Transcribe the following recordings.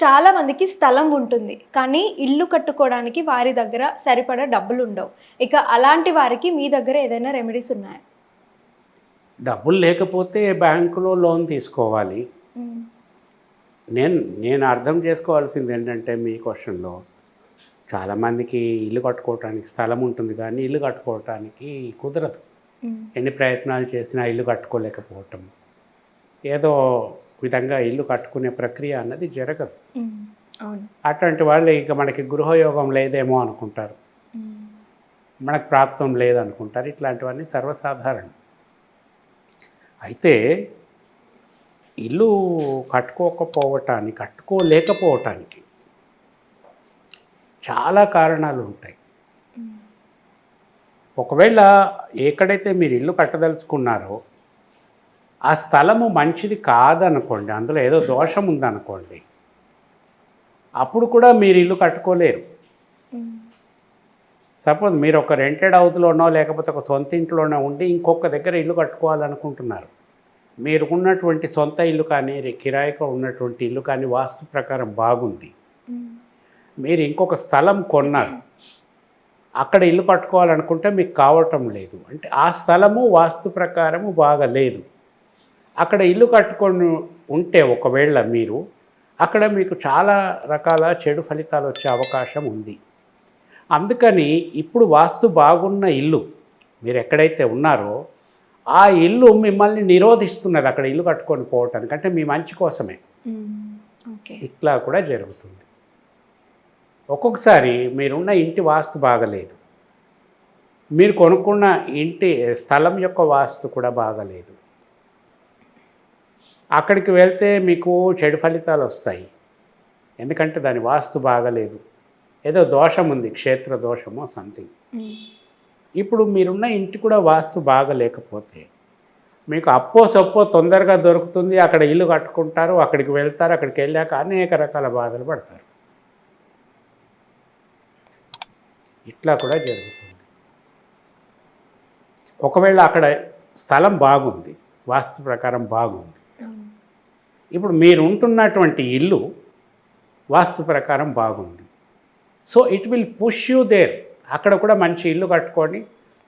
చాలా మందికి స్థలం ఉంటుంది. కానీ ఇల్లు కట్టుకోవడానికి వారి దగ్గర సరిపడా డబ్బులు ఉండవు. ఇక అలాంటి వారికి మీ దగ్గర ఏదైనా రెమెడీస్ ఉన్నాయా? డబ్బులు లేకపోతే బ్యాంకులో లోన్ తీసుకోవాలి. నేను నేను అర్థం చేసుకోవాల్సింది ఏంటంటే మీ క్వశ్చన్లో చాలామందికి ఇల్లు కట్టుకోవటానికి స్థలం ఉంటుంది కానీ ఇల్లు కట్టుకోవటానికి కుదరదు. ఎన్ని ప్రయత్నాలు చేసినా ఇల్లు కట్టుకోలేకపోవటం. ఏదో విధంగా ఇల్లు కట్టుకునే ప్రక్రియ అన్నది జరగదు. అటువంటి వాళ్ళు ఇక మనకి గృహయోగం లేదేమో అనుకుంటారు. మనకు ప్రాప్తం లేదనుకుంటారు. ఇట్లాంటివన్నీ సర్వసాధారణం. అయితే ఇల్లు కట్టుకోకపోవటానికి కట్టుకోలేకపోవటానికి చాలా కారణాలు ఉంటాయి. ఒకవేళ ఎక్కడైతే మీరు ఇల్లు కట్టదలుచుకున్నారో ఆ స్థలము మంచిది కాదనుకోండి అందులో ఏదో దోషం ఉందనుకోండి అప్పుడు కూడా మీరు ఇల్లు కట్టుకోలేరు. సపోజ్ మీరు ఒక రెంటెడ్ హౌస్లోనో లేకపోతే ఒక సొంత ఇంట్లోనో ఉండి ఇంకొక దగ్గర ఇల్లు కట్టుకోవాలనుకుంటున్నారు. మీరు ఉన్నటువంటి సొంత ఇల్లు కానీ కిరాయిగా ఉన్నటువంటి ఇల్లు కానీ వాస్తు ప్రకారం బాగుంది. మీరు ఇంకొక స్థలం కొన్నారు. అక్కడ ఇల్లు కట్టుకోవాలనుకుంటే మీకు కావటం లేదు. అంటే ఆ స్థలము వాస్తు ప్రకారము బాగా లేదు అక్కడ ఇల్లు కట్టుకొని ఉంటే ఒకవేళ మీరు అక్కడ మీకు చాలా రకాల చెడు ఫలితాలు వచ్చే అవకాశం ఉంది. అందుకని ఇప్పుడు వాస్తు బాగున్న ఇల్లు మీరు ఎక్కడైతే ఉన్నారో ఆ ఇల్లు మిమ్మల్ని నిరోధిస్తున్నది అక్కడ ఇల్లు కట్టుకొని పోవటానికి. అంటే మీ మంచి కోసమే. ఇట్లా కూడా జరుగుతుంది. ఒక్కొక్కసారి మీరున్న ఇంటి వాస్తు బాగలేదు. మీరు కొనుక్కున్న ఇంటి స్థలం యొక్క వాస్తు కూడా బాగలేదు. అక్కడికి వెళ్తే మీకు చెడు ఫలితాలు వస్తాయి. ఎందుకంటే దాని వాస్తు బాగలేదు. ఏదో దోషం ఉంది క్షేత్ర దోషమో సంథింగ్. ఇప్పుడు మీరున్న ఇంటి కూడా వాస్తు బాగలేకపోతే మీకు అప్పో సొప్పో తొందరగా దొరుకుతుంది అక్కడ ఇల్లు కట్టుకుంటారు అక్కడికి వెళ్తారు అక్కడికి వెళ్ళాక అనేక రకాల బాధలు పడతారు. ఇట్లా కూడా జరుగుతుంది. ఒకవేళ అక్కడ స్థలం బాగుంది వాస్తు ప్రకారం బాగుంది ఇప్పుడు మీరు ఉంటున్నటువంటి ఇల్లు వాస్తు ప్రకారం బాగుంది. So it will push you there అక్కడ కూడా మంచి ఇల్లు కట్టుకొని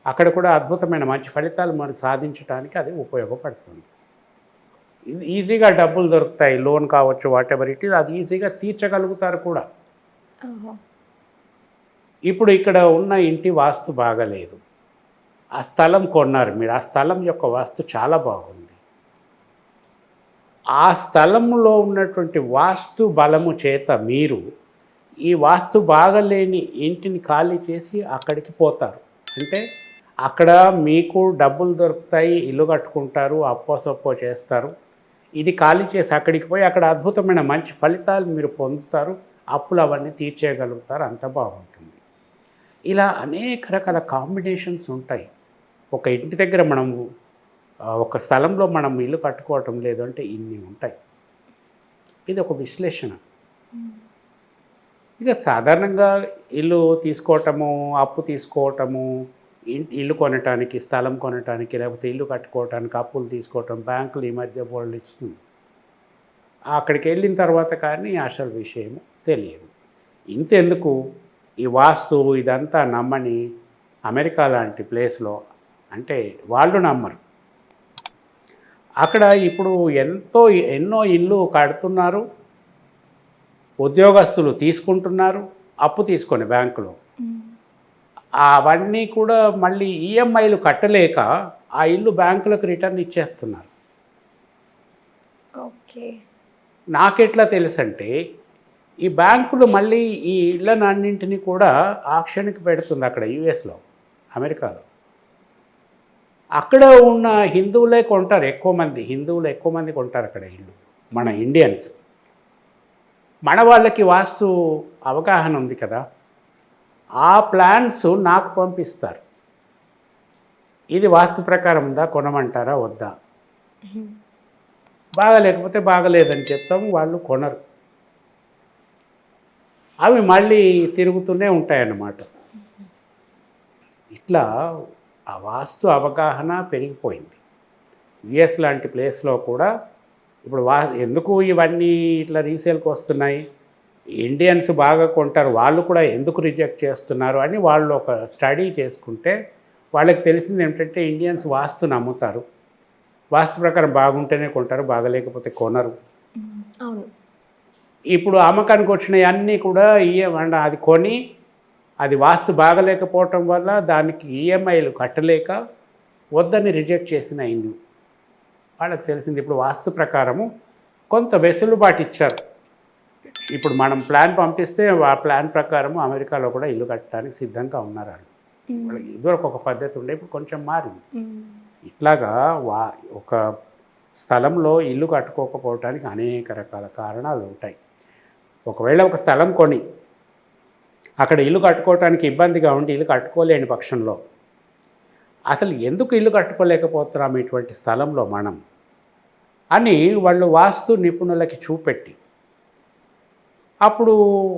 అక్కడ కూడా అద్భుతమైన మంచి ఫలితాలు మనం సాధించడానికి అది ఉపయోగపడుతుంది. ఇది ఈజీగా డబ్బులు దొరుకుతాయి లోన్ కావచ్చు వాట్ ఎవర్ ఇట్ ఈస్ అది ఈజీగా తీర్చగలుగుతారు కూడా. ఇప్పుడు ఇక్కడ ఉన్న ఇంటి వాస్తు బాగలేదు. ఆ స్థలం కొన్నారు మీరు. ఆ స్థలం యొక్క వాస్తు చాలా బాగుంది. ఆ స్థలంలో ఉన్నటువంటి వాస్తు బలము చేత మీరు ఈ వాస్తు బాగలేని ఇంటిని ఖాళీ చేసి అక్కడికి పోతారు. అంటే అక్కడ మీకు డబ్బులు దొరుకుతాయి ఇల్లు కట్టుకుంటారు అప్పో సొప్పో చేస్తారు. ఇది ఖాళీ చేసి అక్కడికి పోయి అక్కడ అద్భుతమైన మంచి ఫలితాలు మీరు పొందుతారు. అప్పులు అవన్నీ తీర్చేయగలుగుతారు. అంత బాగుంటుంది. ఇలా అనేక రకాల కాంబినేషన్స్ ఉంటాయి. ఒక ఇంటి దగ్గర మనము ఒక స్థలంలో మనం ఇల్లు కట్టుకోవటం లేదు అంటే ఇన్ని ఉంటాయి. ఇది ఒక విశ్లేషణ. ఇక సాధారణంగా ఇల్లు తీసుకోవటము అప్పు తీసుకోవటము ఇల్లు కొనటానికి స్థలం కొనటానికి లేకపోతే ఇల్లు కట్టుకోవటానికి అప్పులు తీసుకోవటం బ్యాంకులు ఈ మధ్య బోల్డ్ ఇస్తుంది అక్కడికి వెళ్ళిన తర్వాత కానీ అసలు విషయం తెలియదు. ఇంతెందుకు ఈ వాస్తు ఇదంతా నమ్మని అమెరికా లాంటి ప్లేస్లో అంటే వాళ్ళు నమ్మరు. అక్కడ ఇప్పుడు ఎంతో ఎన్నో ఇల్లు కడుతున్నారు. ఉద్యోగస్తులు తీసుకుంటున్నారు. అప్పు తీసుకొని బ్యాంకులో. అవన్నీ కూడా మళ్ళీ ఈఎంఐలు కట్టలేక ఆ ఇల్లు బ్యాంకులకు రిటర్న్ ఇచ్చేస్తున్నారు. ఓకే. నాకెట్లా తెలుసంటే ఈ బ్యాంకులు మళ్ళీ ఈ ఇళ్ళనన్నింటినీ కూడా ఆక్షన్కి పెడుతుంది అక్కడ యుఎస్లో అమెరికాలో. అక్కడ ఉన్న హిందువులే కొంటారు ఎక్కువ మంది. హిందువులు ఎక్కువ మంది కొంటారు అక్కడ ఇల్లు. మన ఇండియన్స్. మన వాళ్ళకి వాస్తు అవగాహన ఉంది కదా. ఆ ప్లాన్స్ నాకు పంపిస్తారు. ఇది వాస్తు ప్రకారం ఉందా? కొనమంటారా? వద్దా? బాగా లేకపోతే బాగలేదని చెప్తాము వాళ్ళు కొనరు. అవి మళ్ళీ తిరుగుతూనే ఉంటాయన్నమాట. ఇట్లా ఆ వాస్తు అవగాహన పెరిగిపోయింది. యుఎస్ లాంటి ప్లేస్లో కూడా ఇప్పుడు వా ఎందుకు ఇవన్నీ ఇట్లా రీసేల్కి వస్తున్నాయి? ఇండియన్స్ బాగా కొంటారు వాళ్ళు కూడా ఎందుకు రిజెక్ట్ చేస్తున్నారు అని వాళ్ళు ఒక స్టడీ చేసుకుంటే వాళ్ళకి తెలిసింది ఏమిటంటే ఇండియన్స్ వాస్తు నమ్ముతారు. వాస్తు ప్రకారం బాగుంటేనే కొంటారు బాగలేకపోతే కొనరు. ఇప్పుడు అమ్మకానికి వచ్చినవి అన్నీ కూడా ఈఎం అది కొని అది వాస్తు బాగలేకపోవటం వల్ల దానికి ఈఎంఐలు కట్టలేక వద్దని రిజెక్ట్ చేసిన ఇల్లు వాళ్ళకి తెలిసింది ఇప్పుడు వాస్తు ప్రకారము కొంత వెసులుబాటు ఇచ్చారు. ఇప్పుడు మనం ప్లాన్ పంపిస్తే ఆ ప్లాన్ ప్రకారం అమెరికాలో కూడా ఇల్లు కట్టడానికి సిద్ధంగా ఉన్నారు వాళ్ళు. వాళ్ళకి ఇదివరకు ఒక పద్ధతి ఉండే ఇప్పుడు కొంచెం మారింది. ఇట్లాగా వా ఒక స్థలంలో ఇల్లు కట్టుకోకపోవటానికి అనేక రకాల కారణాలు ఉంటాయి. ఒకవేళ ఒక స్థలం కొని అక్కడ ఇల్లు కట్టుకోవటానికి ఇబ్బందిగా ఉండి ఇల్లు కట్టుకోలేని పక్షంలో. అసలు ఎందుకు ఇల్లు కట్టుకోలేకపోతున్నాం ఇటువంటి స్థలంలో మనం? అని వాళ్ళు వాస్తు నిపుణులకి చూపెట్టి. అప్పుడు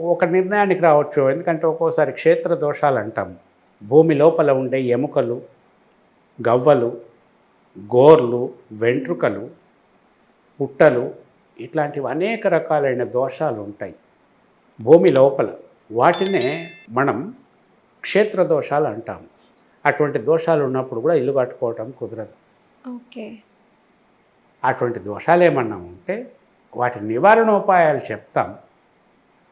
ఒక నిర్ణయానికి రావచ్చు. ఎందుకంటే ఒక్కోసారి క్షేత్ర దోషాలు అంటాం. భూమి లోపల ఉండే ఎముకలు గవ్వలు గోర్లు వెంట్రుకలు పుట్టలు ఇట్లాంటివి అనేక రకాలైన దోషాలు ఉంటాయి. భూమి లోపల. వాటినే మనం క్షేత్ర దోషాలు అంటాము. అటువంటి దోషాలు ఉన్నప్పుడు కూడా ఇల్లు కట్టుకోవటం కుదరదు. ఓకే. అటువంటి దోషాలు ఏమన్నా ఉంటే వాటి నివారణోపాయాలు చెప్తాం.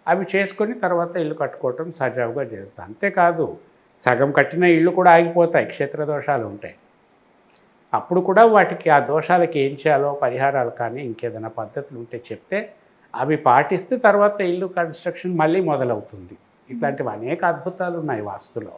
అవి చేసుకొని తర్వాత ఇల్లు కట్టుకోవటం సజావుగా చేస్తాం. అంతేకాదు సగం కట్టిన ఇల్లు కూడా ఆగిపోతాయి క్షేత్ర దోషాలు ఉంటాయి. అప్పుడు కూడా వాటికి ఆ దోషాలకి ఏం చేయాలో పరిహారాలు కానీ ఇంకేదైనా పద్ధతులు ఉంటే చెప్తే అవి పాటిస్తే తర్వాత ఇల్లు కన్స్ట్రక్షన్ మళ్ళీ మొదలవుతుంది. ఇట్లాంటివి అనేక అద్భుతాలు ఉన్నాయి వాస్తులో.